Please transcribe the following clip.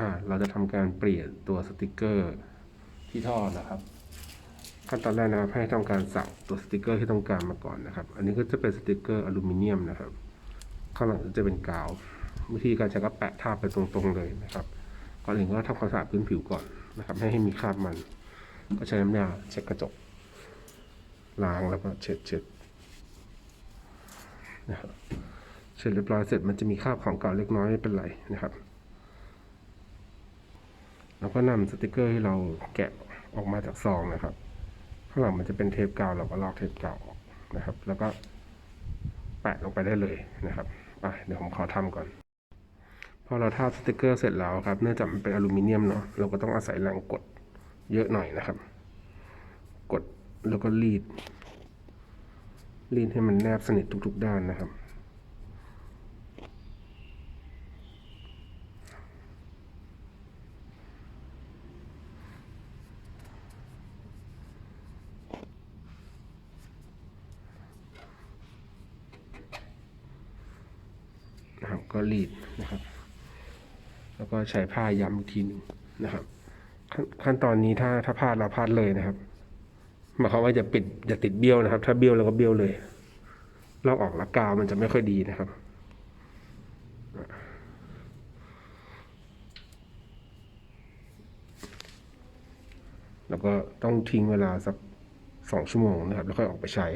อ่าเราจะทำการเปลี่ยนตัวสติกเกอร์ที่ท่อนะครับ ขั้นตอนแรกนะครับให้ทำการสักตัวสติกเกอร์ที่ต้องการมาก่อนนะครับ อันนี้ก็จะเป็นสติกเกอร์อลูมิเนียมนะครับข้างหลังจะเป็นกาว วิธีการใช้ก็แปะทาบไปตรงๆเลยนะครับก่อนอื่นก็ทำความสะอาดพื้นผิวก่อนนะครับ ให้ให้มีคราบมัน ก็ใช้น้ำยาเช็ดกระจกล้างแล้วก็เช็ดเช็ดนะครับเสร็จเรียบร้อยเสร็จมันจะมีคราบของเก่าเล็กน้อยไม่เป็นไรนะครับ แล้วก็นำสติกเกอร์ที่เราแกะออกมาจากซองนะครับ ข้างหลังมันจะเป็นเทปกาวเราก็ลอกเทปกาวออกนะครับ แล้วก็แปะลงไปได้เลยนะครับอะเดี๋ยวผมขอทำก่อน พอเราทาสติกเกอร์เสร็จแล้วครับ เนื่องจากมันเป็นอลูมิเนียมเนาะเราก็ต้องอาศัยแรงกดเยอะหน่อยนะครับ กดแล้วก็รีดรีดให้มันแนบสนิททุกๆด้านนะครับ ก็รีดนะครับ แล้วก็ใช้ผ้าย้ำอีกทีหนึ่งนะครับขั้นขั้นตอนนี้ถ้าถ้าพลาดเราพลาดเลยนะครับหมายความว่าจะปิดจะติดเบี้ยวนะครับ ถ้าเบี้ยวเราก็เบี้ยวเลยลอกออกล้วกาวมันจะไม่ค่อยดีนะครับแล้วก็ต้องทิ้งเวลาสักสองชั่วโมงนะครับ แล้วค่อยออกไปใช้